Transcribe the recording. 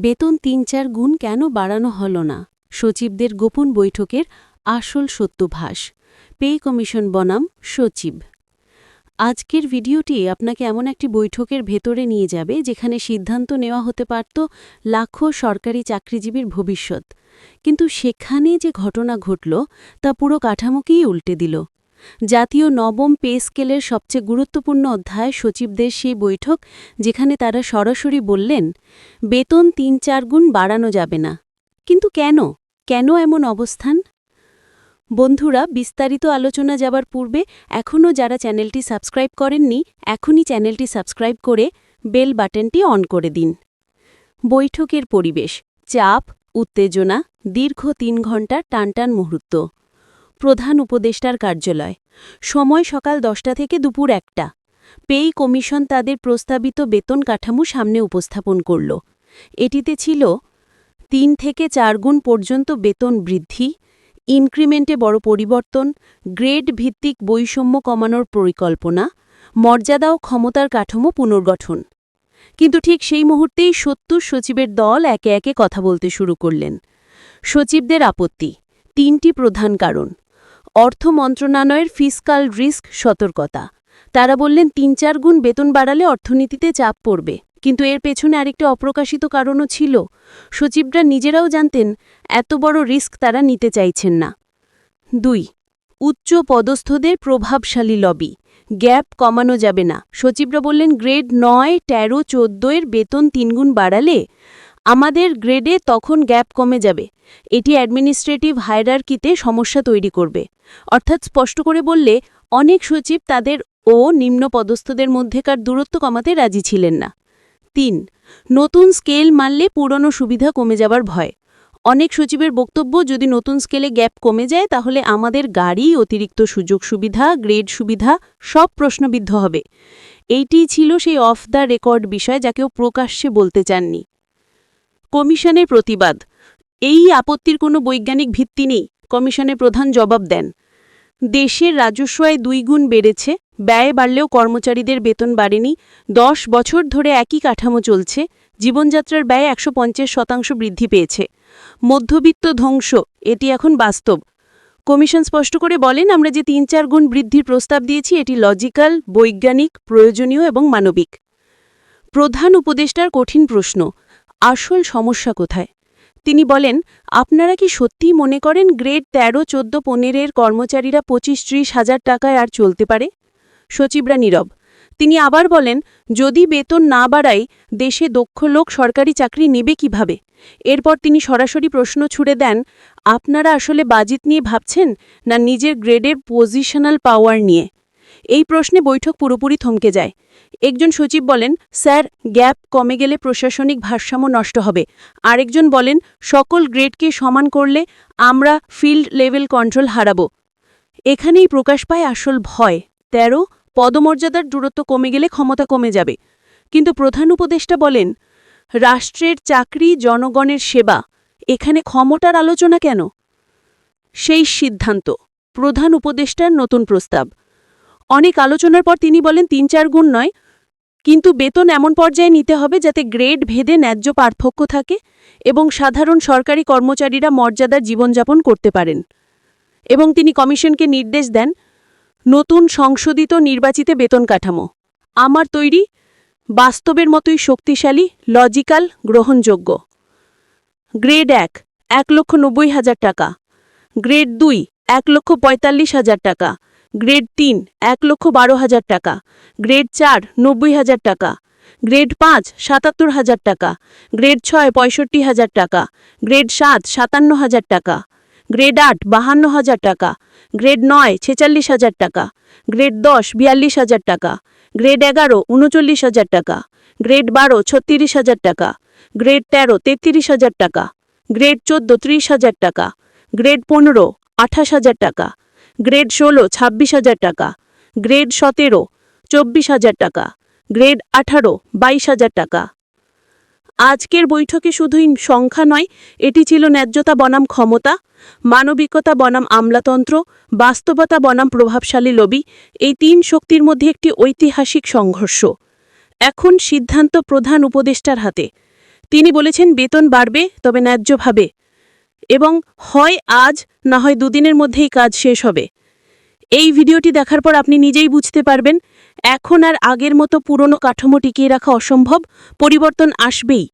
বেতন তিন চার গুণ কেন বাড়ানো হল না? সচিবদের গোপন বৈঠকের আসল সত্যভাস। পে কমিশন বনাম সচিব। আজকের ভিডিওটি আপনাকে এমন একটি বৈঠকের ভেতরে নিয়ে যাবে যেখানে সিদ্ধান্ত নেওয়া হতে পারত লাখো সরকারি চাকরিজীবীর ভবিষ্যৎ। কিন্তু সেখানে যে ঘটনা ঘটল তা পুরো কাঠামোকেই উল্টে দিল। জাতীয় নবম পে স্কেলের সবচেয়ে গুরুত্বপূর্ণ অধ্যায় সচিবদের সেই বৈঠক, যেখানে তারা সরাসরি বললেন, বেতন তিন চার গুণ বাড়ানো যাবে না। কিন্তু কেন? কেন এমন অবস্থান? বন্ধুরা, বিস্তারিত আলোচনা যাবার পূর্বে এখনও যারা চ্যানেলটি সাবস্ক্রাইব করেননি, এখনই চ্যানেলটি সাবস্ক্রাইব করে বেল বাটনটি অন করে দিন। বৈঠকের পরিবেশ, চাপ, উত্তেজনা, দীর্ঘ তিন ঘণ্টার টানটান মুহূর্ত। প্রধান উপদেষ্টার কার্যালয়। সময় সকাল দশটা থেকে দুপুর একটা। পেই কমিশন তাদের প্রস্তাবিত বেতন কাঠামো সামনে উপস্থাপন করল। এটিতে ছিল তিন থেকে চার গুণ পর্যন্ত বেতন বৃদ্ধি, ইনক্রিমেন্টে বড় পরিবর্তন, গ্রেড ভিত্তিক বৈষম্য কমানোর পরিকল্পনা, মর্যাদা ও ক্ষমতার কাঠামো পুনর্গঠন। কিন্তু ঠিক সেই মুহূর্তেই সত্তর সচিবের দল একে একে কথা বলতে শুরু করলেন। সচিবদের আপত্তি। তিনটি প্রধান কারণ। অর্থ মন্ত্রণালয়ের ফিসকাল রিস্ক সতর্কতা। তারা বললেন, তিন চার গুণ বেতন বাড়ালে অর্থনীতিতে চাপ পড়বে। কিন্তু এর পেছনে আরেকটি অপ্রকাশিত কারণও ছিল। সচিবরা নিজেরাও জানতেন, এত বড় রিস্ক তারা নিতে চাইছেন না। দুই, উচ্চ পদস্থদের প্রভাবশালী লবি। গ্যাপ কমানো যাবে না। সচিবরা বললেন, গ্রেড নয়, তেরো চোদ্দোয়ের বেতন তিনগুণ বাড়ালে আমাদের গ্রেডে তখন গ্যাপ কমে যাবে। এটি অ্যাডমিনিস্ট্রেটিভ হায়ারার্কিতে সমস্যা তৈরি করবে। অর্থাৎ স্পষ্ট করে বললে, অনেক সচিব তাদের ও নিম্ন পদস্থদের মধ্যেকার দূরত্ব কমাতে রাজি ছিলেন না। তিন, নতুন স্কেল মানলে পুরনো সুবিধা কমে যাবার ভয়। অনেক সচিবের বক্তব্য, যদি নতুন স্কেলে গ্যাপ কমে যায়, তাহলে আমাদের গাড়ি, অতিরিক্ত সুযোগ সুবিধা, গ্রেড সুবিধা, সব প্রশ্নবিদ্ধ হবে। এইটি ছিল সেই অফ দ্য রেকর্ড বিষয় যাকেও প্রকাশ্যে বলতে চাননি। কমিশনের প্রতিবাদ। এই আপত্তির কোনো বৈজ্ঞানিক ভিত্তি নেই, কমিশনের প্রধান জবাব দেন। দেশের রাজস্ব আয় দুই গুণ বেড়েছে, ব্যয় বাড়লেও কর্মচারীদের বেতন বাড়েনি, দশ বছর ধরে একই কাঠামো চলছে, জীবনযাত্রার ব্যয় একশো পঞ্চাশ শতাংশ বৃদ্ধি পেয়েছে। মধ্যবিত্ত ধ্বংস, এটি এখন বাস্তব। কমিশন স্পষ্ট করে বলেন, আমরা যে তিন চার গুণ বৃদ্ধির প্রস্তাব দিয়েছি, এটি লজিক্যাল, বৈজ্ঞানিক, প্রয়োজনীয় এবং মানবিক। প্রধান উপদেষ্টার কঠিন প্রশ্ন, আসল সমস্যা কোথায়? তিনি বলেন, আপনারা কি সত্যিই মনে করেন গ্রেড তেরো, চোদ্দ, পনেরের কর্মচারীরা পঁচিশ, ত্রিশ হাজার টাকায় আর চলতে পারে? সচিবরা নীরব তিনি আবার বলেন, যদি বেতন না বাড়ায়, দেশে দক্ষ লোক সরকারি চাকরি নেবে কীভাবে? এরপর তিনি সরাসরি প্রশ্ন ছুড়ে দেন, আপনারা আসলে বাজিত নিয়ে ভাবছেন, না নিজের গ্রেডের পজিশনাল পাওয়ার নিয়ে? এই প্রশ্নে বৈঠক পুরোপুরি থমকে যায়। একজন সচিব বলেন, স্যার, গ্যাপ কমে গেলে প্রশাসনিক ভারসাম্য নষ্ট হবে। আরেকজন বলেন, সকল গ্রেডকে সমান করলে আমরা ফিল্ড লেভেল কন্ট্রোল হারাব। এখানেই প্রকাশ পায় আসল ভয়। তেরো, পদমর্যাদার দূরত্ব কমে গেলে ক্ষমতা কমে যাবে। কিন্তু প্রধান উপদেষ্টা বলেন, রাষ্ট্রের চাকরি জনগণের সেবা। এখানে ক্ষমতার আলোচনা কেন? সেই সিদ্ধান্ত। প্রধান উপদেষ্টার নতুন প্রস্তাব। অনেক আলোচনার পর তিনি বলেন, তিন চার গুণ নয়। কিন্তু বেতন এমন পর্যায়ে নিতে হবে যাতে গ্রেড ভেদে ন্যায্য পার্থক্য থাকে এবং সাধারণ সরকারি কর্মচারীরা মর্যাদার জীবনযাপন করতে পারেন। এবং তিনি কমিশনকে নির্দেশ দেন, নতুন সংশোধিত নির্বাচিত বেতন কাঠামো। আমার তৈরি, বাস্তবের মতোই শক্তিশালী, লজিক্যাল, গ্রহণযোগ্য। গ্রেড এক এক লক্ষ নব্বই হাজার টাকা। গ্রেড দুই, এক লক্ষ পঁয়তাল্লিশ হাজার টাকা। গ্রেড তিন এক লক্ষ বারো হাজার টাকা গ্রেড চার নব্বই হাজার টাকা গ্রেড পাঁচ সাতাত্তর হাজার টাকা গ্রেড ছয় পঁয়ষট্টি হাজার টাকা গ্রেড সাত সাতান্ন হাজার টাকা গ্রেড আট বাহান্ন হাজার টাকা গ্রেড নয় ছেচাল্লিশ হাজার টাকা গ্রেড দশ বিয়াল্লিশ হাজার টাকা গ্রেড এগারো উনচল্লিশ হাজার টাকা গ্রেড বারো ছত্রিশ হাজার টাকা গ্রেড তেরো তেত্রিশ হাজার টাকা গ্রেড চোদ্দ ত্রিশ হাজার টাকা গ্রেড পনেরো আঠাশ হাজার টাকা গ্রেড ষোলো, ছাব্বিশ হাজার টাকা। গ্রেড সতেরো, চব্বিশ হাজার টাকা। গ্রেড আঠারো, বাইশ হাজার টাকা। আজকের বৈঠকে শুধুই সংখ্যা নয়, এটি ছিল ন্যায্যতা বনাম ক্ষমতা, মানবিকতা বনাম আমলাতন্ত্র, বাস্তবতা বনাম প্রভাবশালী লবি, এই তিন শক্তির মধ্যে একটি ঐতিহাসিক সংঘর্ষ। এখন সিদ্ধান্ত প্রধান উপদেষ্টার হাতে। তিনি বলেছেন, বেতন বাড়বে, তবে ন্যায্যভাবে। এবং হয় আজ, না হয় দুদিনের মধ্যেই কাজ শেষ হবে। এই ভিডিওটি দেখার পর আপনি নিজেই বুঝতে পারবেন, এখন আর আগের মতো পুরনো কাঠামো টিকিয়ে রাখা অসম্ভব, পরিবর্তন আসবেই।